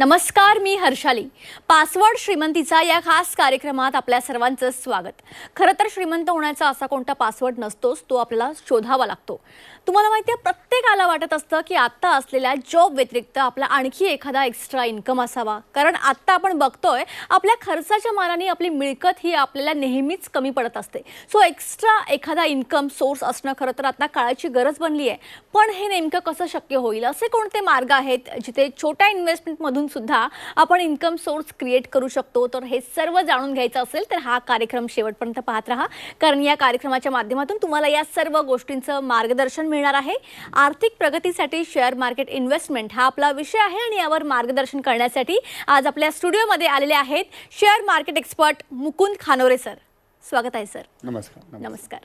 नमस्कार मी हर्षाली. पासवर्ड श्रीमंतीचा या खास कार्यक्रमात आपल्या सर्वांचं स्वागत. खरं तर श्रीमंत होण्याचा असा कोणता पासवर्ड नसतोच तो आपल्याला शोधावा लागतो. तुम्हाला माहिती आहे प्रत्येकाला वाटत असतं की आत्ता असलेल्या जॉब व्यतिरिक्त आपला आणखी एखादा एक्स्ट्रा इन्कम असावा. कारण आत्ता आपण बघतोय आपल्या खर्चाच्या मानाने आपली मिळकत ही आपल्याला नेहमीच कमी पडत असते. सो एक्स्ट्रा एखादा इन्कम सोर्स असणं खरं तर आता काळाची गरज बनली आहे. पण हे नेमकं कसं शक्य होईल? असे कोणते मार्ग आहेत जिथे छोट्या इन्व्हेस्टमेंटमधून सुद्धा आपण इन्कम सोर्स क्रिएट करू शकतो? तर हे सर्व जाणून घ्यायचं असेल तर हा कार्यक्रम शेवटपर्यंत पाहत राहा. कारण या कार्यक्रमाच्या माध्यमातून तुम्हाला या सर्व गोष्टींचं मार्गदर्शन मिळणार आहे. आर्थिक प्रगतीसाठी शेअर मार्केट इन्व्हेस्टमेंट हा आपला विषय आहे आणि यावर मार्गदर्शन करण्यासाठी आज आपल्या स्टुडिओमध्ये आलेले आहेत share market expert Mukund Khanore sir स्वागत आहे सर नमस्कार. नमस्कार.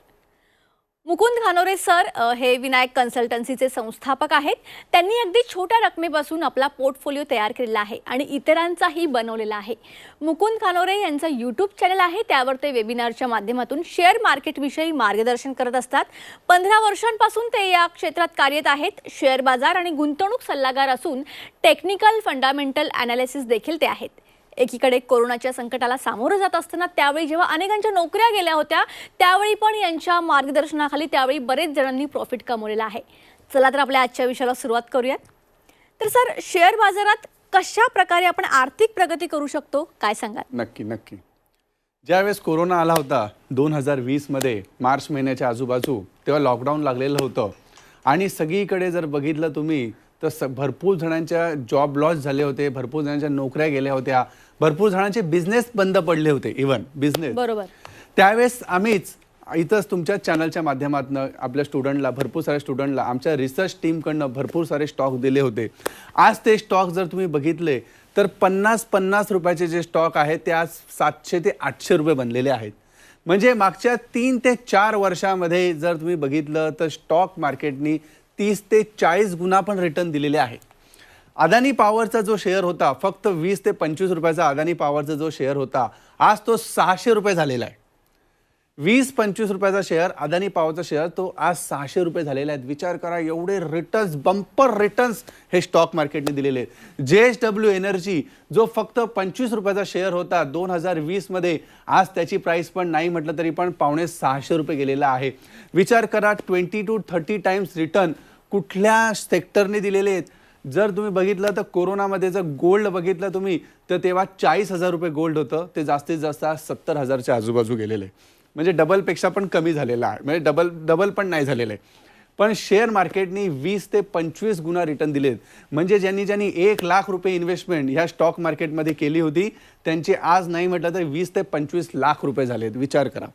मुकुंद खानोरे सर हे विनायक कन्सल्टन्सीचे संस्थापक आहेत. त्यांनी अगदी छोट्या रकमेपासून आपला पोर्टफोलिओ तयार केलेला आहे आणि इतरांचाही बनवलेला आहे. मुकुंद खानोरे यांचं यूट्यूब चॅनल आहे. त्यावर ते वेबिनारच्या माध्यमातून शेअर मार्केटविषयी मार्गदर्शन करत असतात. पंधरा वर्षांपासून ते या क्षेत्रात कार्यरत आहेत. शेअर बाजार आणि गुंतवणूक सल्लागार असून टेक्निकल फंडामेंटल अनालिसिस देखील ते आहेत. एकीकडे कोरोनाच्या संकटाला सामोरं जात असताना त्यावेळी जेव्हा अनेकांच्या नोकऱ्या गेल्या होत्या त्यावेळी पण यांच्या मार्गदर्शनाखाली त्यावेळी बरेच जणांनी प्रॉफिट कमवलेला आहे. चला तर आपल्या आजच्या विषयाला सुरुवात करूयात. तर सर शेअर बाजारात कशा प्रकारे आपण आर्थिक प्रगती करू शकतो? काय सांगाल? नक्की नक्की. ज्यावेळेस कोरोना आला होता दोन हजार वीसमध्ये मार्च महिन्याच्या आजूबाजू तेव्हा लॉकडाऊन लागलेलं होतं. आणि सगळीकडे जर बघितलं तुम्ही तर स भरपूर जणांच्या जॉब लॉस झाले होते भरपूर जणांच्या नोकऱ्या गेल्या होत्या भरपूर जणांचे बिझनेस बंद पडले होते इवन बिझनेस बरोबर. त्यावेळेस आम्हीच इथंच तुमच्या चॅनलच्या माध्यमातून आपल्या स्टुडंटला भरपूर साऱ्या स्टुडंटला आमच्या रिसर्च टीमकडनं भरपूर सारे स्टॉक दिले होते. आज ते स्टॉक जर तुम्ही बघितले तर पन्नास पन्नास रुपयाचे जे स्टॉक आहेत ते आज सातशे ते आठशे रुपये बनलेले आहेत. म्हणजे मागच्या तीन ते चार वर्षामध्ये जर तुम्ही बघितलं तर स्टॉक मार्केटनी तीस ते चाळीस गुणा पण रिटर्न दिलेले आहे अदानी पॉवरचा जो शेअर होता फक्त वीस ते पंचवीस रुपयाचा अदानी पॉवरचा जो शेअर होता आज तो सहाशे रुपये झालेला आहे. वीस पंचवीस रुपयाचा शेअर अदानी पावाचा शेअर तो आज सहाशे रुपये झालेला आहे. विचार करा एवढे रिटर्न्स बंपर रिटर्न्स हे स्टॉक मार्केटने दिलेले आहेत. जे एस डब्ल्यू एनर्जी जो फक्त पंचवीस रुपयाचा शेअर होता दोन हजार वीसमध्ये आज त्याची प्राईस पण नाही म्हटलं तरी पण पावणे सहाशे रुपये गेलेला आहे. विचार करा twenty to thirty times return कुठल्या सेक्टरने दिलेले आहेत? जर तुम्ही बघितलं तर कोरोनामध्ये जर गोल्ड बघितलं तुम्ही तर तेव्हा चाळीस हजार रुपये गोल्ड होतं. ते जास्तीत जास्त आज सत्तर हजारच्या आजूबाजू गेलेले आहे. म्हणजे डबलपेक्षा पण कमी झालेला आहे. म्हणजे डबल डबल पण नाही झालेलं आहे. पण शेअर मार्केटनी वीस ते पंचवीस गुणा रिटर्न दिलेत. म्हणजे ज्यांनी ज्यांनी एक लाख रुपये इन्व्हेस्टमेंट ह्या स्टॉक मार्केटमध्ये केली होती त्यांची आज नाही म्हटलं तर वीस ते पंचवीस लाख रुपये झालेत. विचार करा.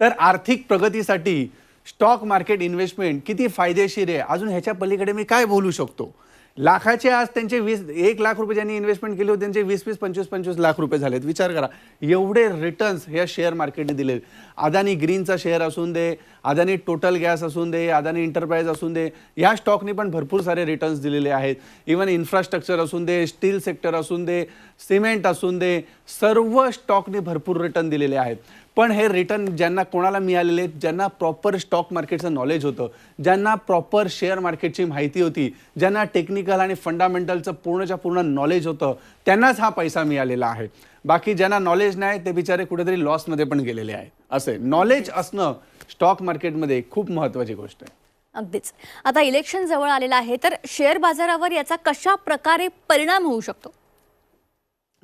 तर आर्थिक प्रगतीसाठी स्टॉक मार्केट इन्व्हेस्टमेंट किती फायदेशीर आहे? अजून ह्याच्या पलीकडे मी काय बोलू शकतो? लाखाचे आज त्यांचे वीस एक लाख रुपये ज्यांनी इन्व्हेस्टमेंट केली होती त्यांचे वीस वीस पंचवीस पंचवीस लाख रुपये झालेत. विचार करा एवढे रिटर्न्स ह्या शेअर मार्केटने दिले अदानी ग्रीनचा शेअर असून दे अदानी टोटल गॅस असून दे अदानी इंटरप्राइज असून दे या स्टॉकनी पण भरपूर सारे रिटर्न्स दिलेले आहेत. इवन इन्फ्रास्ट्रक्चर असून दे स्टील सेक्टर असून दे सिमेंट असून दे सर्व स्टॉकने भरपूर रिटर्न दिलेले आहेत. पण हे रिटर्न ज्यांना कोणाला मिळालेले आहेत ज्यांना प्रॉपर स्टॉक मार्केटचं नॉलेज होतं ज्यांना प्रॉपर शेअर मार्केटची माहिती होती ज्यांना टेक्निकल आणि फंडामेंटलचं पूर्णच्या पूर्ण नॉलेज होतं त्यांनाच हा पैसा मिळालेला आहे. बाकी ज्यांना नॉलेज नाही ते बिचारे कुठेतरी लॉसमध्ये पण गेलेले आहेत. असे नॉलेज असणं स्टॉक मार्केटमध्ये खूप महत्त्वाची गोष्ट आहे. अगदीच. आता इलेक्शन जवळ आलेलं आहे तर शेअर बाजारावर याचा कशा प्रकारे परिणाम होऊ शकतो?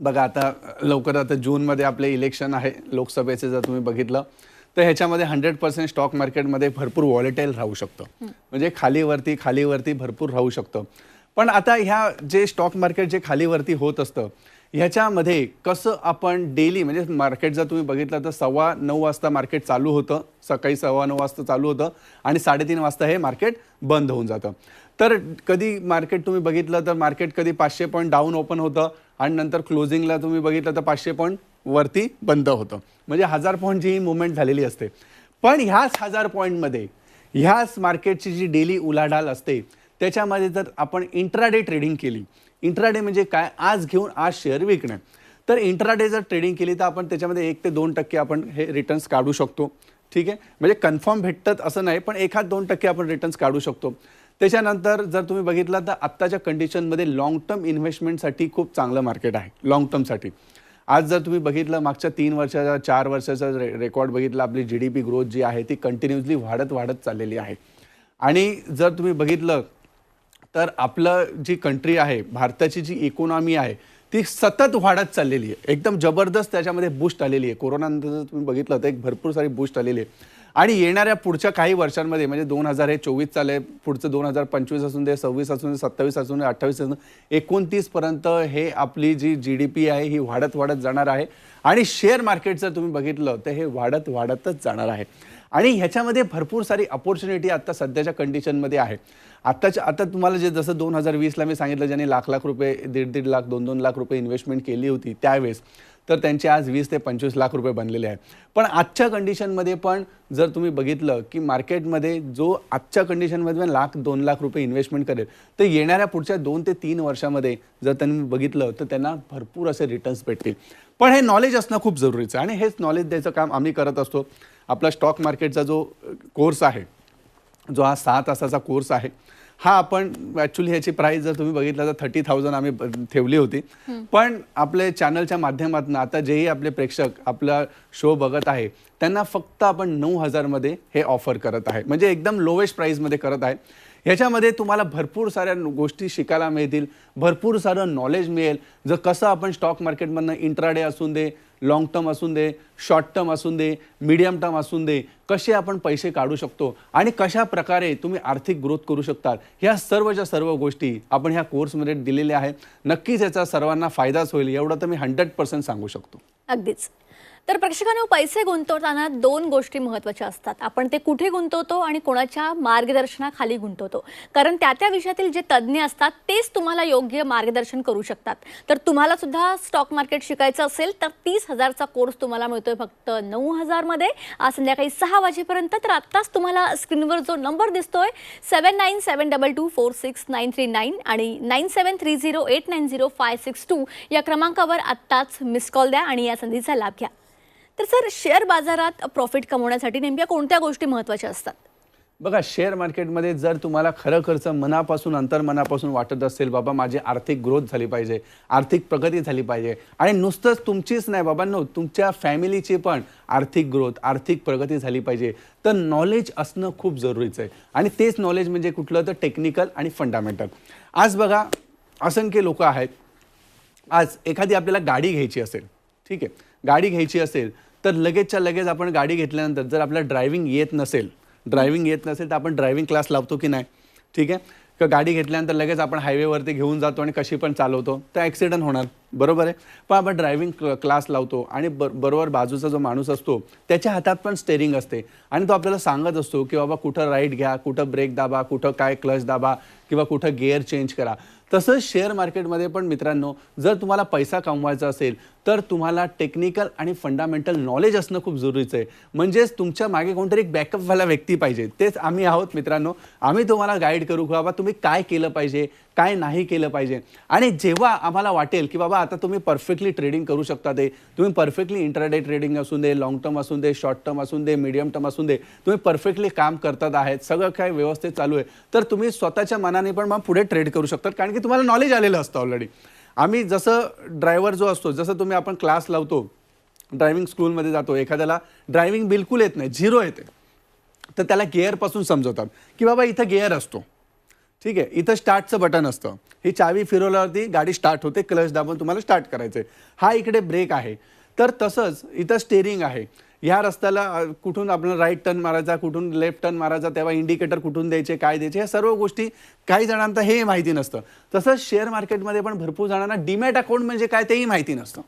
बघा आता लवकर आता जूनमध्ये आपले इलेक्शन आहे लोकसभेचे जर तुम्ही बघितलं तर ह्याच्यामध्ये हंड्रेड पर्सेंट स्टॉक मार्केटमध्ये भरपूर वॉलेटाईल राहू शकतं. म्हणजे खालीवरती खालीवरती भरपूर राहू शकतं. पण आता ह्या जे स्टॉक मार्केट जे खालीवरती होत असतं ह्याच्यामध्ये कसं आपण डेली म्हणजे मार्केट जर तुम्ही बघितलं तर सव्वा नऊ वाजता मार्केट चालू होतं सकाळी सव्वा नऊ वाजता चालू होतं आणि साडेतीन वाजता हे मार्केट बंद होऊन जातं. तर कधी मार्केट तुम्ही बघितलं तर मार्केट कधी पाचशे पॉईंट डाऊन ओपन होतं आणि नंतर क्लोजिंगला तुम्ही बघितलं तर पाचशे पॉईंट वरती बंद होतं. म्हणजे हजार पॉईंटची ही मुवमेंट झालेली असते. पण ह्याच हजार पॉईंटमध्ये ह्याच मार्केटची जी डेली उलाढाल असते त्याच्यामध्ये जर आपण इंट्राडे ट्रेडिंग केली इंट्राडे म्हणजे काय? आज घेऊन आज शेअर विकणं. तर इंट्राडे जर ट्रेडिंग केली तर आपण त्याच्यामध्ये एक ते दोन टक्के आपण हे रिटर्न्स काढू शकतो. ठीक आहे? म्हणजे कन्फर्म भेटतात असं नाही पण एखाद दोन टक्के आपण रिटर्न्स काढू शकतो. त्याच्यानंतर जर तुम्ही बघितलं तर आत्ताच्या कंडिशनमध्ये लॉंग टर्म इन्व्हेस्टमेंटसाठी खूप चांगलं मार्केट आहे. लॉंग टर्मसाठी आज जर तुम्ही बघितलं मागच्या तीन वर्षाचा चार वर्षाचा रे रेकॉर्ड बघितला आपली जी डी पी ग्रोथ जी आहे ती कंटिन्युअसली वाढत वाढत चाललेली आहे. आणि जर तुम्ही बघितलं तर आपलं जी कंट्री आहे भारताची जी इकॉनॉमी आहे ती सतत वाढत चाललेली आहे. एकदम जबरदस्त त्याच्यामध्ये बूस्ट आलेली आहे. कोरोनानंतर जर तुम्ही बघितलं तर एक भरपूर सारी बूस्ट आलेली आहे. आणि येणाऱ्या पुढच्या काही वर्षांमध्ये म्हणजे दोन हजार हे चोवीस चालू आहे पुढचं दोन हजार पंचवीस असून दे सव्वीस असून दे सत्तावीस असून दे अठ्ठावीस असून एकोणतीसपर्यंत हे आपली जी जी डी पी आहे ही वाढत वाढत जाणार आहे. आणि शेअर मार्केट जर तुम्ही बघितलं तर हे वाढत वाढतच जाणार आहे. आणि ह्याच्यामध्ये भरपूर सारी अपॉर्च्युनिटी आत्ता सध्याच्या कंडिशनमध्ये आहे. आत्ताच्या आता तुम्हाला जे जसं दोन हजार वीसला मी सांगितलं ज्यांनी लाख लाख रुपये दीड दीड लाख दोन दोन लाख रुपये इन्व्हेस्टमेंट केली होती त्यावेळेस तर त्यांचे आज वीस ते पंचवीस लाख रुपये बनलेले आहेत. पण आजच्या कंडिशनमध्ये पण जर तुम्ही बघितलं की मार्केटमध्ये जो आजच्या कंडिशनमध्ये पण लाख दोन लाख रुपये इन्व्हेस्टमेंट करेल तर येणाऱ्या पुढच्या दोन ते तीन वर्षामध्ये जर त्यांनी बघितलं तर त्यांना भरपूर असे रिटर्न्स भेटतील. पण हे नॉलेज असणं खूप जरुरीचं आहे आणि हेच नॉलेज द्यायचं काम आम्ही करत असतो. आपला स्टॉक मार्केटचा जो कोर्स आहे जो हा सहा तासाचा कोर्स आहे हा आपण ॲक्च्युली ह्याची प्राईस जर तुम्ही बघितलं तर थर्टी थाउजंड आम्ही ठेवली होती. पण आपले चॅनलच्या माध्यमातून आता जेही आपले प्रेक्षक आपला शो बघत आहे त्यांना फक्त आपण नऊ हजारमध्ये हे ऑफर करत आहे. म्हणजे एकदम लोवेस्ट प्राईसमध्ये करत आहे. ह्याच्यामध्ये तुम्हाला भरपूर साऱ्या गोष्टी शिकायला मिळतील भरपूर सारं नॉलेज मिळेल. जर कसं आपण स्टॉक मार्केटमधनं इंट्राडे असून दे लाँग टर्म असून दे शॉर्ट टर्म असून दे मीडियम टर्म असून दे कसे आपण पैसे काढू शकतो आणि कशा प्रकारे तुम्ही आर्थिक ग्रोथ करू शकतात ह्या सर्वच्या सर्व गोष्टी आपण ह्या कोर्समध्ये दिलेल्या आहेत. नक्कीच याचा सर्वांना फायदाच होईल एवढं तर मी हंड्रेड पर्सेंट सांगू शकतो. अगदीच. तर प्रेक्षकांनो पैसे गुंतवताना दोन गोष्टी महत्त्वाच्या असतात. आपण ते कुठे गुंतवतो आणि कोणाच्या मार्गदर्शनाखाली गुंतवतो? कारण त्या त्या विषयातील जे तज्ज्ञ असतात तेच तुम्हाला योग्य मार्गदर्शन करू शकतात. तर तुम्हाला सुद्धा स्टॉक मार्केट शिकायचं असेल तर तीस हजारचा कोर्स तुम्हाला मिळतोय फक्त नऊ हजारमध्ये आज संध्याकाळी सहा वाजेपर्यंत तर आत्ताच तुम्हाला स्क्रीनवर जो नंबर दिसतोय seven nine seven double two four six nine three nine आणि nine seven three zero eight nine zero five six two या क्रमांकावर आत्ताच मिस कॉल द्या आणि या संधीचा लाभ घ्या. तर सर शेअर बाजारात प्रॉफिट कमवण्यासाठी नेमक्या कोणत्या गोष्टी महत्त्वाच्या असतात? बघा शेअर मार्केटमध्ये जर तुम्हाला खरं खर्च मनापासून अंतर्मनापासून वाटत असेल बाबा माझी आर्थिक ग्रोथ झाली पाहिजे आर्थिक प्रगती झाली पाहिजे आणि नुसतंच तुमचीच नाही बाबांनो तुमच्या फॅमिलीची पण आर्थिक ग्रोथ आर्थिक प्रगती झाली पाहिजे. तर नॉलेज असणं खूप जरुरीचं आहे. आणि तेच नॉलेज म्हणजे कुठलं तर टेक्निकल आणि फंडामेंटल आज बघा असंख्य लोक आहेत. आज एखादी आपल्याला गाडी घ्यायची असेल ठीक आहे गाडी घ्यायची असेल तर लगेचच्या लगेच आपण गाडी घेतल्यानंतर जर आपल्याला ड्रायव्हिंग येत नसेल ड्रायव्हिंग येत नसेल तर आपण ड्रायव्हिंग क्लास लावतो की नाही? ठीक आहे? का गाडी घेतल्यानंतर लगेच आपण हायवेवरती घेऊन जातो आणि कशी पण चालवतो तर ॲक्सिडेंट होणार. बरोबर आहे? पण आपण ड्रायव्हिंग क्लास लावतो आणि ब बरोबर बाजूचा जो माणूस असतो त्याच्या हातात पण स्टेरिंग असते. आणि तो आपल्याला सांगत असतो की बाबा कुठं राईट घ्या कुठं ब्रेक दाबा कुठं काय क्लच दाबा किंवा कुठं गिअर चेंज करा. तसंच शेअर मार्केटमध्ये पण मित्रांनो जर तुम्हाला पैसा कमवायचा असेल तर तुम्हाला टेक्निकल आणि फंडामेंटल नॉलेज असणं खूप जरुरीचं आहे. म्हणजेच तुमच्या मागे कोणतरी एक बॅकअपवाला व्यक्ती पाहिजे. तेच आम्ही आहोत मित्रांनो. आम्ही तुम्हाला गाईड करू की बाबा तुम्ही काय केलं पाहिजे काय नाही केलं पाहिजे. आणि जेव्हा आम्हाला वाटेल की बाबा आता तुम्ही परफेक्टली ट्रेडिंग करू शकता ते तुम्ही परफेक्टली इंटरडे ट्रेडिंग असून दे लॉंग टर्म असून दे शॉर्ट टर्म असून दे मीडियम टर्म असून दे तुम्ही परफेक्टली काम करतात आहेत सगळं काय व्यवस्थित चालू आहे. तर तुम्ही स्वतःच्या मनाने पण मग पुढे ट्रेड करू शकतात कारण की तुम्हाला नॉलेज आलेलं असतं ऑलरेडी आम्ही जसं ड्रायव्हर जो असतो जसं तुम्ही आपण क्लास लावतो ड्रायव्हिंग स्कूलमध्ये जातो एखाद्याला ड्रायव्हिंग बिलकुल येत नाही झिरो येते. तर त्याला गेअरपासून समजवतात की बाबा इथं गेअर असतो. ठीक आहे इथं स्टार्टचं बटन असतं. ही चावी फिरवल्यावरती गाडी स्टार्ट होते क्लच दाबून तुम्हाला स्टार्ट करायचं आहे हा इकडे ब्रेक आहे. तर तसंच इथं स्टेरिंग आहे. ह्या रस्त्याला कुठून आपण राईट टर्न मारायचा कुठून लेफ्ट टर्न मारायचा तेव्हा इंडिकेटर कुठून द्यायचे काय द्यायचे या सर्व गोष्टी काही जणांना हे माहिती नसतं. तसंच शेअर मार्केटमध्ये पण भरपूर जणांना डीमॅट अकाउंट म्हणजे काय तेही माहिती नसतं.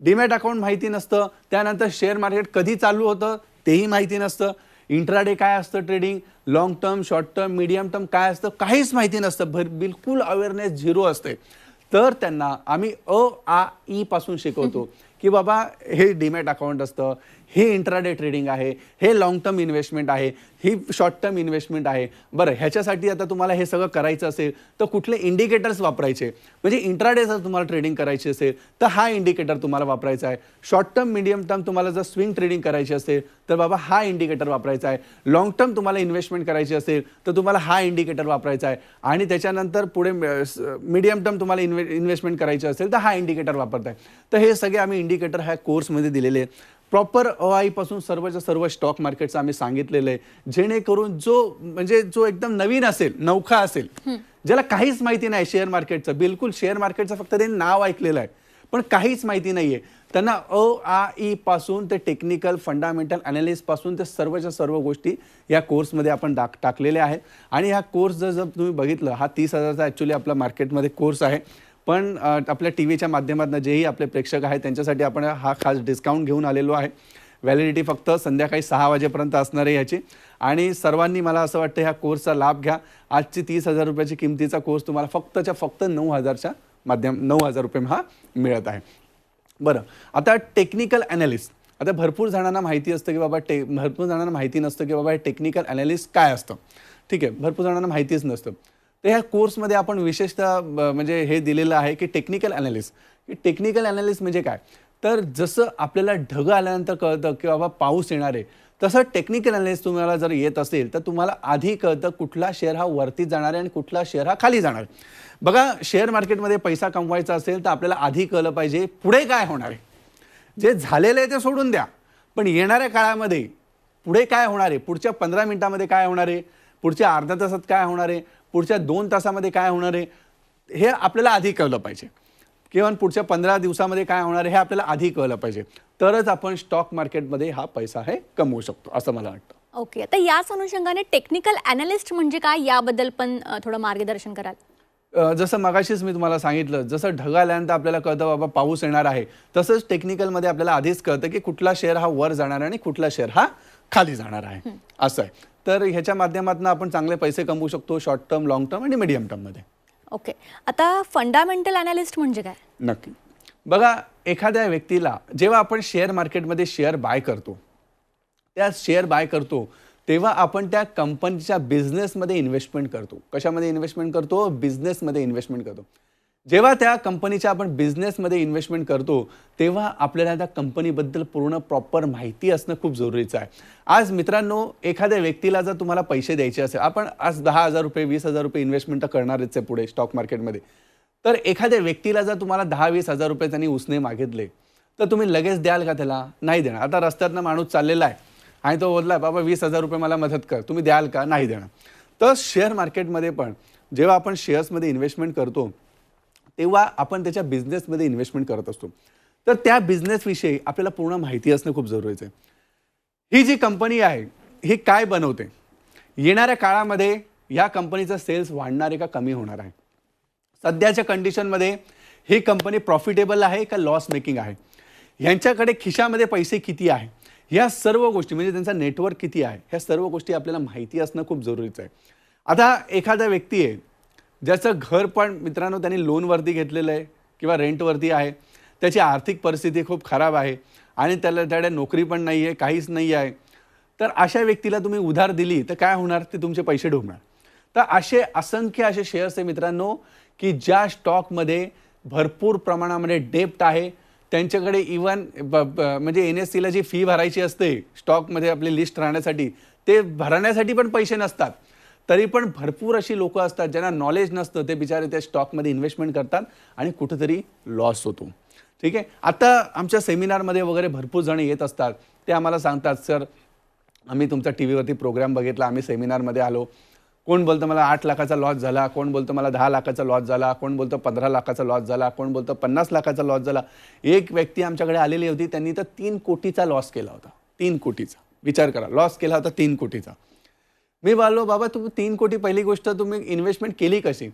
डीमॅट अकाउंट माहिती नसतं त्यानंतर शेअर मार्केट कधी चालू होतं तेही माहिती नसतं. इंट्राडे काय असतं trading long term short term medium term काय असतं काहीच माहिती नसतं. भर बिलकुल अवेअरनेस झिरो असते. तर त्यांना आम्ही अ आ ई पासून शिकवतो. की बाबा हे डीमॅट अकाउंट असतं हे इंट्राडे ट्रेडिंग आहे हे लॉंग टर्म इन्व्हेस्टमेंट आहे ही शॉर्ट टर्म इन्व्हेस्टमेंट आहे. बरं ह्याच्यासाठी आता तुम्हाला हे सगळं करायचं असेल तर कुठले इंडिकेटर्स वापरायचे? म्हणजे इंट्राडे जर तुम्हाला ट्रेडिंग करायची असेल तर हा इंडिकेटर तुम्हाला वापरायचा आहे. शॉर्ट टर्म मिडियम टर्म तुम्हाला जर स्विंग ट्रेडिंग करायची असेल तर बाबा हा इंडिकेटर वापरायचा आहे. लॉंग टर्म तुम्हाला इन्व्हेस्टमेंट करायची असेल तर तुम्हाला हा इंडिकेटर वापरायचा आहे. आणि त्याच्यानंतर पुढे मीडियम टर्म तुम्हाला इन्व्हे इन्व्हेस्टमेंट करायची असेल तर हा इंडिकेटर वापरताय. तर हे सगळे आम्ही इंडिकेटर ह्या कोर्समध्ये दिलेले आहेत. प्रॉपर अ पासून सर्वच्या सर्व स्टॉक मार्केटचं आम्ही सांगितलेलं आहे. जेणेकरून जो म्हणजे जो एकदम नवीन असेल नौखा असेल ज्याला काहीच माहिती नाही शेअर मार्केटचं बिलकुल शेअर मार्केटचं फक्त ते नाव ऐकलेलं आहे. पण काहीच माहिती नाहीये. त्यांना अ आ ई पासून ते टेक्निकल फंडामेंटल अनालिसपासून ते सर्वच्या सर्व गोष्टी या कोर्समध्ये आपण टाक टाकलेल्या आहेत. आणि हा कोर्स जर जर तुम्ही बघितलं हा तीस हजारचा ॲक्च्युली आपला मार्केटमध्ये कोर्स आहे. पण आपल्या टी व्हीच्या माध्यमातून जेही आपले प्रेक्षक आहेत त्यांच्यासाठी आपण हा खास डिस्काउंट घेऊन आलेलो आहे. व्हॅलिडिटी फक्त संध्याकाळी सहा वाजेपर्यंत असणार आहे ह्याची आणि सर्वांनी मला असं वाटतं ह्या कोर्सचा लाभ घ्या. आजची तीस हजार रुपयाची किमतीचा कोर्स तुम्हाला फक्तच्या फक्त नऊ हजारच्या माध्यम नऊ हजार रुपये हा मिळत आहे. बरं आता टेक्निकल ॲनालिस्ट आता भरपूर जणांना माहिती असतं की बाबा टे भरपूर जणांना माहिती नसतं की बाबा हे टेक्निकल ॲनालिस्ट काय असतं. ठीक आहे भरपूर जणांना माहितीच नसतं. तर ह्या कोर्समध्ये आपण विशेषतः म्हणजे हे दिलेलं आहे की टेक्निकल ॲनालिस्ट की टेक्निकल ॲनालिस्ट म्हणजे काय? तर जसं आपल्याला ढग आल्यानंतर कळतं की बाबा पाऊस येणार आहे तसं टेक्निकल ॲनालिस्ट तुम्हाला जर येत असेल तर तुम्हाला आधी कळतं कुठला शेअर हा वरती जाणार आहे आणि कुठला शेअर हा खाली जाणार आहे. बघा शेअर मार्केटमध्ये पैसा कमवायचा असेल तर आपल्याला आधी कळलं पाहिजे पुढे काय होणार आहे. जे झालेलं आहे ते सोडून द्या. पण येणाऱ्या काळामध्ये पुढे काय होणार आहे? पुढच्या पंधरा मिनिटामध्ये काय होणार आहे? पुढच्या अर्ध्या तासात काय होणार आहे? पुढच्या दोन तासामध्ये काय होणार आहे हे आपल्याला आधी कळलं पाहिजे. किंवा पुढच्या पंधरा दिवसामध्ये काय होणार आहे हे आपल्याला आधी कळलं पाहिजे. तरच आपण स्टॉक मार्केटमध्ये हा पैसा हे कमवू शकतो असं मला वाटतं. ओके आता याच अनुषंगाने टेक्निकल अनालिस्ट म्हणजे काय याबद्दल पण थोडं मार्गदर्शन कराल. जसं मगाशीच मी तुम्हाला सांगितलं जसं ढग आल्यानंतर आपल्याला कळतं बाबा पाऊस येणार आहे. तसंच टेक्निकलमध्ये आपल्याला आधीच कळतं की कुठला शेअर हा वर जाणार आहे आणि कुठला शेअर हा खाली जाणार आहे. असं आहे. तर ह्याच्या माध्यमातून आपण चांगले पैसे कमवू शकतो शॉर्ट टर्म लॉंग टर्म आणि मिडियम टर्ममध्ये ओके आता फंडामेंटल अनालिस्ट म्हणजे काय? नक्की. बघा एखाद्या व्यक्तीला जेव्हा आपण शेअर मार्केटमध्ये शेअर बाय करतो त्या शेअर बाय करतो तेव्हा आपण त्या कंपनीच्या बिझनेसमध्ये इन्व्हेस्टमेंट करतो. कशामध्ये इन्व्हेस्टमेंट करतो? बिझनेसमध्ये इन्व्हेस्टमेंट करतो. जेव्हा त्या कंपनीच्या आपण बिझनेसमध्ये इन्व्हेस्टमेंट करतो तेव्हा आपल्याला त्या कंपनीबद्दल पूर्ण प्रॉपर माहिती असणं खूप जरुरीचं आहे. आज मित्रांनो एखाद्या व्यक्तीला जर तुम्हाला पैसे द्यायचे असेल आपण आज दहा हजार रुपये वीस हजार रुपये इन्व्हेस्टमेंट तर करणारच आहे पुढे स्टॉक मार्केटमध्ये तर एखाद्या व्यक्तीला जर तुम्हाला दहा वीस हजार रुपये त्यांनी उसने मागितले तर तुम्ही लगेच द्याल का त्याला? नाही देणार. आता रस्त्यातनं माणूस चाललेला आहे आणि तो बोलला बाबा वीस हजार रुपये मला मदत कर. तुम्ही द्याल का? नाही देणार. तर शेअर मार्केटमध्ये पण जेव्हा आपण शेअर्समध्ये इन्व्हेस्टमेंट करतो तेव्हा आपण त्याच्या बिझनेसमध्ये इन्व्हेस्टमेंट करत असतो. तर त्या बिझनेसविषयी आपल्याला पूर्ण माहिती असणं खूप जरुरीचं आहे. ही जी कंपनी आहे ही काय बनवते? येणाऱ्या काळामध्ये या कंपनीचा सेल्स वाढणार आहे का कमी होणार आहे? सध्याच्या कंडिशनमध्ये ही कंपनी प्रॉफिटेबल आहे का लॉस मेकिंग आहे? यांच्याकडे खिशामध्ये पैसे किती आहे? ह्या सर्व गोष्टी म्हणजे त्यांचा नेटवर्क किती आहे? ह्या सर्व गोष्टी आपल्याला माहिती असणं खूप जरुरीचं आहे. आता एखादा व्यक्ती आहे ज्याचं घर पण मित्रांनो त्यांनी लोनवरती घेतलेलं आहे किंवा रेंटवरती आहे. त्याची आर्थिक परिस्थिती खूप खराब आहे आणि त्याला त्याकडे नोकरी पण नाही आहे काहीच नाही आहे तर अशा व्यक्तीला तुम्ही उधार दिली तर काय होणार? ते तुमचे पैसे डुबणार. तर असे असंख्य असे शेअर्स आहे मित्रांनो की ज्या स्टॉकमध्ये भरपूर प्रमाणामध्ये डेप्ट आहे. त्यांच्याकडे इवन म्हणजे एन एस सीला जी फी भरायची असते स्टॉकमध्ये आपली लिस्ट राहण्यासाठी ते भरण्यासाठी पण पैसे नसतात. तरी पण भरपूर अशी लोकं असतात ज्यांना नॉलेज नसतं ते बिचारे त्या स्टॉकमध्ये इन्व्हेस्टमेंट करतात आणि कुठंतरी लॉस होतो. ठीक आहे? आता आमच्या सेमिनारमध्ये वगैरे भरपूर जण येत असतात. ते आम्हाला सांगतात सर आम्ही तुमचा टी व्हीवरती प्रोग्राम बघितला आम्ही सेमिनारमध्ये आलो. कोण बोलतं मला आठ लाखाचा लॉस झाला कोण बोलतं मला दहा लाखाचा लॉस झाला कोण बोलतं पंधरा लाखाचा लॉस झाला कोण बोलतं पन्नास लाखाचा लॉस झाला. एक व्यक्ती आमच्याकडे आलेली होती त्यांनी तर तीन कोटीचा लॉस केला होता. तीन कोटीचा. विचार करा लॉस केला होता तीन कोटीचा. मी बोललो बाबा तू तीन कोटी पहिली गोष्ट तुम्ही इन्व्हेस्टमेंट केली कशी?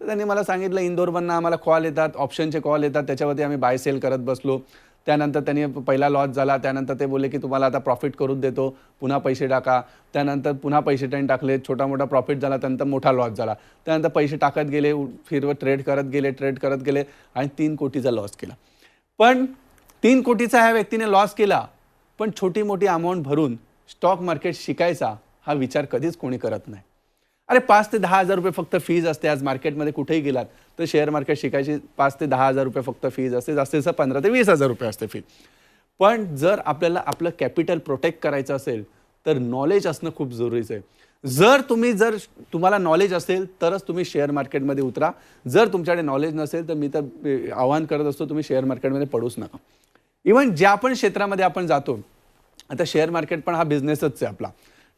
तर त्यांनी मला सांगितलं इंदोरवरनं आम्हाला कॉल येतात ऑप्शनचे कॉल येतात त्याच्यावरती आम्ही बाय सेल करत बसलो. त्यानंतर त्यांनी पहिला लॉस झाला त्यानंतर ते बोलले की तुम्हाला आता प्रॉफिट करून देतो पुन्हा पैसे टाका. त्यानंतर पुन्हा पैसे त्यांनी टाकले छोटा मोठा प्रॉफिट झाला त्यानंतर मोठा लॉस झाला. त्यानंतर पैसे टाकत गेले फिरव ट्रेड करत गेले ट्रेड करत गेले आणि तीन कोटीचा लॉस केला. पण तीन कोटीचा ह्या व्यक्तीने लॉस केला पण छोटी मोठी अमाऊंट भरून स्टॉक मार्केट शिकायचा हा विचार कधीच कोणी करत नाही. अरे पाच ते दहा हजार रुपये फक्त फीज असते. आज मार्केटमध्ये कुठेही गेलात तर शेअर मार्केट शिकायची पाच ते दहा हजार रुपये फक्त फीज असते. जास्तीत जास्त पंधरा ते वीस हजार रुपये असते फी पण जर आपल्याला आपलं कॅपिटल प्रोटेक्ट करायचं असेल तर नॉलेज असणं खूप जरुरीचं आहे. जर तुम्ही जर तुम्हाला नॉलेज असेल तरच तुम्ही शेअर मार्केटमध्ये उतरा. जर तुमच्याकडे नॉलेज नसेल तर मी तर आवाहन करत असतो तुम्ही शेअर मार्केटमध्ये पडूच नका. इवन ज्या पण क्षेत्रामध्ये आपण जातो आता शेअर मार्केट पण हा बिझनेसच आहे आपला.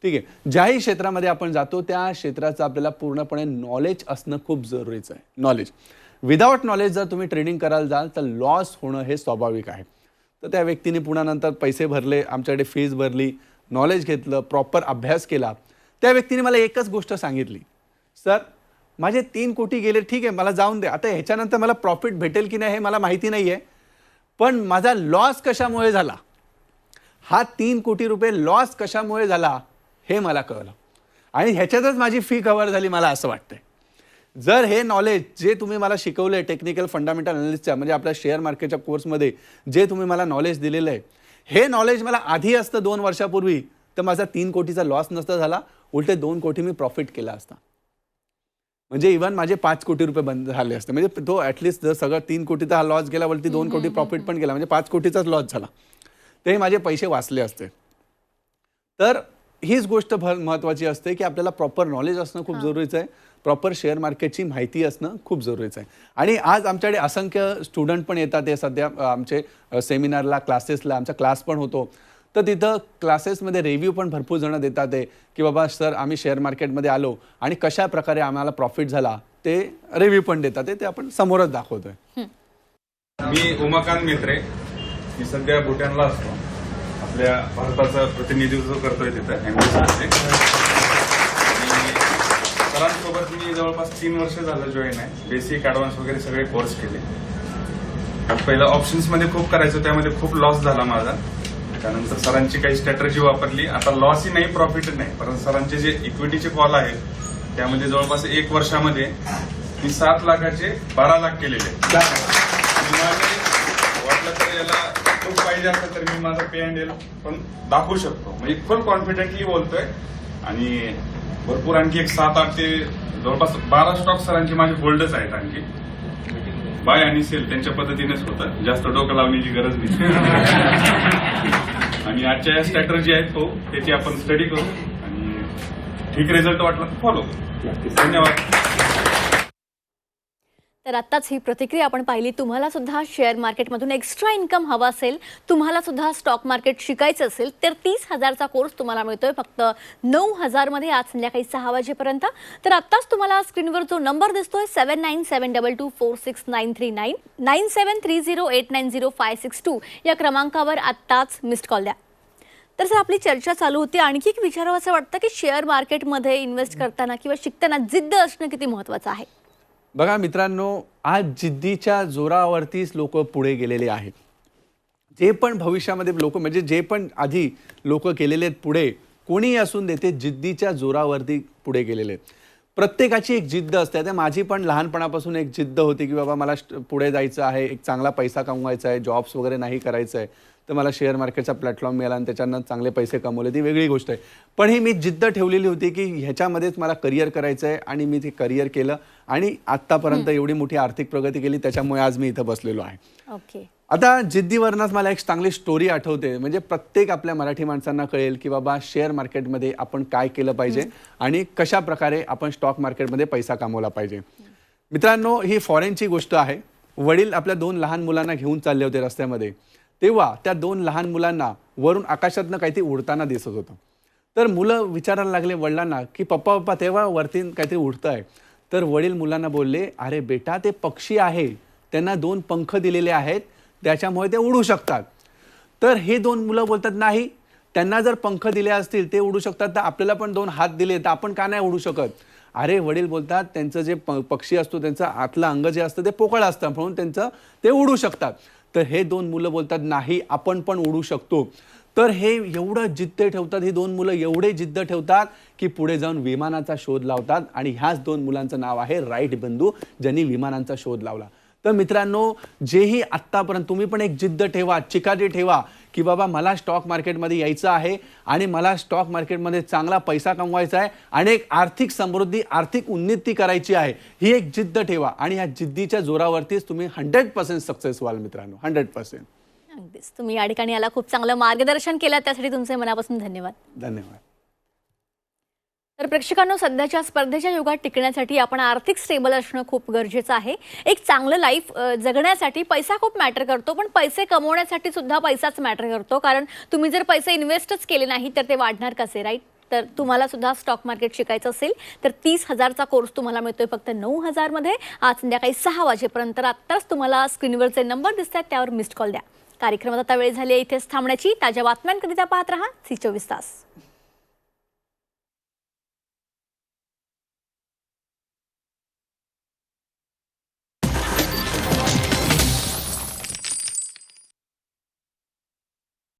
ठीक आहे. ज्याही क्षेत्रामध्ये आपण जातो त्या क्षेत्राचं आपल्याला पूर्णपणे नॉलेज असणं खूप जरुरीचं आहे. नॉलेज विदाउट नॉलेज जर तुम्ही ट्रेडिंग करायला जाल तर लॉस होणं हे स्वाभाविक आहे. तर त्या व्यक्तीने पुन्हा नंतर पैसे भरले आमच्याकडे फीज भरली नॉलेज घेतलं प्रॉपर अभ्यास केला. त्या व्यक्तीने मला एकच गोष्ट सांगितली. सर माझे तीन कोटी गेले ठीक आहे मला जाऊन दे. आता ह्याच्यानंतर मला प्रॉफिट भेटेल की नाही हे मला माहिती नाही आहे पण माझा लॉस कशामुळे झाला? हा तीन कोटी रुपये लॉस कशामुळे झाला? हे मला कळलं. आणि ह्याच्यातच माझी फी कव्हर झाली मला असं वाटतंय. जर हे नॉलेज जे तुम्ही मला शिकवलं टेक्निकल फंडामेंटल अनालिस्टच्या म्हणजे आपल्या शेअर मार्केटच्या कोर्समध्ये जे तुम्ही मला नॉलेज दिलेलं आहे हे नॉलेज मला आधी असतं दोन वर्षापूर्वी तर माझा तीन कोटीचा लॉस नसता झाला उलटे दोन कोटी मी प्रॉफिट केला असता. म्हणजे इव्हन माझे पाच कोटी रुपये बंद झाले असते. म्हणजे तो ॲटलिस्ट जर सगळं तीन कोटीचा हा लॉस गेला वरती दोन कोटी प्रॉफिट पण गेला म्हणजे पाच कोटीचाच लॉस झाला. ते माझे पैसे वाचले असते. तर हीच गोष्ट भर महत्त्वाची असते की आपल्याला प्रॉपर नॉलेज असणं खूप जरुरीचं आहे. प्रॉपर शेअर मार्केटची माहिती असणं खूप जरुरीचं आहे. आणि आज आमच्याकडे असंख्य स्टुडंट पण येतात. ते सध्या आमचे सेमिनारला क्लासेसला आमचा क्लास पण होतो. तर तिथं क्लासेसमध्ये रिव्ह्यू पण भरपूर जणं देतात ते की बाबा सर आम्ही शेअर मार्केटमध्ये आलो आणि कशा प्रकारे आम्हाला प्रॉफिट झाला? ते रिव्ह्यू पण देतात ते- ते आपण समोरच दाखवतोय. मी उमाकांत मेत्रे. मी सध्या भूटानला असतो. आपल्या भारताचं प्रतिनिधित्व करतोय तिथं एमबीसीमध्ये सरांसोबत मी जवळपास तीन वर्ष झालं जॉईन आहे. बेसिक ऍडव्हान्स वगैरे सगळे कोर्स केले. पहिलं ऑप्शन्समध्ये खूप करायचो त्यामध्ये खूप लॉस झाला माझा. त्यानंतर सरांची काही स्ट्रॅटर्जी वापरली. आता लॉसही नाही प्रॉफिट नाही. परंतु सरांचे जे इक्विटीचे कॉल आहेत त्यामध्ये जवळपास एक वर्षामध्ये मी सात लाखाचे बारा लाख केलेले आहेत. आणि माझे वाटलं तर याला खूप पाहिजे असेल तर मी माझं पे अँड एल पण दाखवू शकतो. म्हणजे फुल कॉन्फिडेंटली बोलतोय. आणि भरपूर आणखी एक सात आठ ते जवळपास बारा स्टॉक सरांचे माझे होल्डच आहेत आणखी. बाय आणि सेल त्यांच्या पद्धतीनेच होतं. जास्त डोकं लावण्याची गरज नाही. आणि आजच्या या स्ट्रॅटर्जी आहेत तो त्याची आपण स्टडी करू. आणि ठीक रिझल्ट वाटला तर फॉलो करू धन्यवाद. तर आत्ताच ही प्रतिक्रिया आपण पाहिली. तुम्हाला सुद्धा शेअर मार्केटमधून एक्स्ट्रा इन्कम हवा असेल तुम्हाला सुद्धा स्टॉक मार्केट शिकायचं असेल तर तीस हजारचा कोर्स तुम्हाला मिळतोय. फक्त नऊ हजारमध्ये आज संध्याकाळी सहा वाजेपर्यंत. तर आत्ताच तुम्हाला स्क्रीनवर जो नंबर दिसतोय seven nine seven double two four six nine three nine nine seven three zero eight nine zero five six two या क्रमांकावर आत्ताच मिस्ड कॉल द्या. तर सर आपली चर्चा चालू होती. आणखी एक विचारावं असं वाटतं की शेअर मार्केटमध्ये इन्व्हेस्ट करताना किंवा शिकताना जिद्द असणं किती महत्त्वाचं आहे? बघा मित्रांनो आज जिद्दीच्या जोरावरतीच लोक पुढे गेलेले आहेत. जे पण भविष्यामध्ये लोक म्हणजे जे पण आधी लोक गेलेले आहेत पुढे कोणीही असून देते जिद्दीच्या जोरावरती पुढे गेलेले आहेत. प्रत्येकाची एक जिद्द असते. आता माझी पण लहानपणापासून एक जिद्द होती की बाबा मला पुढे जायचं आहे एक चांगला पैसा कमवायचा आहे जॉब्स वगैरे नाही करायचं आहे तर मला शेअर मार्केटचा प्लॅटफॉर्म मिळाला आणि त्याच्यानं चांगले पैसे कमवले. ती वेगळी गोष्ट आहे. पण ही मी जिद्द ठेवलेली होती की ह्याच्यामध्येच मला करिअर करायचं आहे आणि मी ते करिअर केलं आणि आत्तापर्यंत एवढी मोठी आर्थिक प्रगती केली त्याच्यामुळे आज मी इथं बसलेलो आहे. ओके. आता जिद्दीवरनंच मला एक चांगली स्टोरी आठवते. म्हणजे प्रत्येक आपल्या मराठी माणसांना कळेल की बाबा शेअर मार्केटमध्ये आपण काय केलं पाहिजे आणि कशा प्रकारे आपण स्टॉक मार्केटमध्ये पैसा कमवला पाहिजे. मित्रांनो ही फॉरेनची गोष्ट आहे. वडील आपल्या दोन लहान मुलांना घेऊन चालले होते रस्त्यामध्ये. तेव्हा त्या दोन लहान मुलांना वरून आकाशातनं काहीतरी उडताना दिसत होतं. तर मुलं विचारायला लागले वडिलांना की पप्पा पप्पा तेव्हा वरती काहीतरी उडतं आहे तर वडील मुलांना बोलले अरे बेटा ते पक्षी आहे. त्यांना दोन पंख दिलेले आहेत. त्याच्यामुळे ते उडू शकतात. तर हे दोन मुलं बोलतात नाही त्यांना जर पंख दिले असतील ते उडू शकतात. तर आपल्याला पण दोन हात दिले तर आपण का नाही उडू शकत? अरे वडील बोलतात त्यांचं जे प- पक्षी असतो त्यांचं आतलं अंग जे असतं ते पोकळ असतं. म्हणून त्यांचं ते उडू शकतात. तर हे दोन मुलं बोलतात नाही आपण पण उडू शकतो. तर हे एवढं जिद्द ठेवतात ही दोन मुलं एवढे जिद्द ठेवतात की पुढे जाऊन विमानाचा शोध लावतात. आणि ह्याच दोन मुलांचं नाव आहे राईट बंधू ज्यांनी विमानांचा शोध लावला. तर मित्रांनो जेही आत्तापर्यंत तुम्ही पण एक जिद्द ठेवा चिकाटी ठेवा की बाबा मला स्टॉक मार्केटमध्ये यायचं आहे आणि मला स्टॉक मार्केटमध्ये चांगला पैसा कमवायचा आहे आणि एक आर्थिक समृद्धी आर्थिक उन्नती करायची आहे ही एक जिद्द ठेवा. आणि ह्या जिद्दीच्या जोरावरतीच तुम्ही हंड्रेड पर्सेंट सक्सेस व्हाल मित्रांनो हंड्रेड पर्सेंट अगदीच. तुम्ही या ठिकाणी याला खूप चांगलं मार्गदर्शन केलं त्यासाठी तुमचे मनापासून धन्यवाद. धन्यवाद. तर प्रेक्षकांनो सध्याच्या स्पर्धेच्या युगात टिकण्यासाठी आपण आर्थिक स्टेबल असणं खूप गरजेचं आहे. एक चांगलं लाईफ जगण्यासाठी पैसा खूप मॅटर करतो पण पैसे कमवण्यासाठी सुद्धा पैसाच मॅटर करतो. कारण तुम्ही जर पैसे इन्व्हेस्टच केले नाही तर ते वाढणार कसे राईट तर तुम्हाला सुद्धा स्टॉक मार्केट शिकायचं असेल तर तीस हजारचा कोर्स तुम्हाला मिळतोय फक्त नऊ हजारमध्ये आज संध्याकाळी सहा वाजेपर्यंत आत्ताच तुम्हाला स्क्रीनवरचे नंबर दिसतात त्यावर मिस्ड कॉल द्या. कार्यक्रमात आता वेळ झाली आहे इथेच थांबण्याची. ताज्या बातम्यांकरिता पाहत राहा सी चोवीस तास.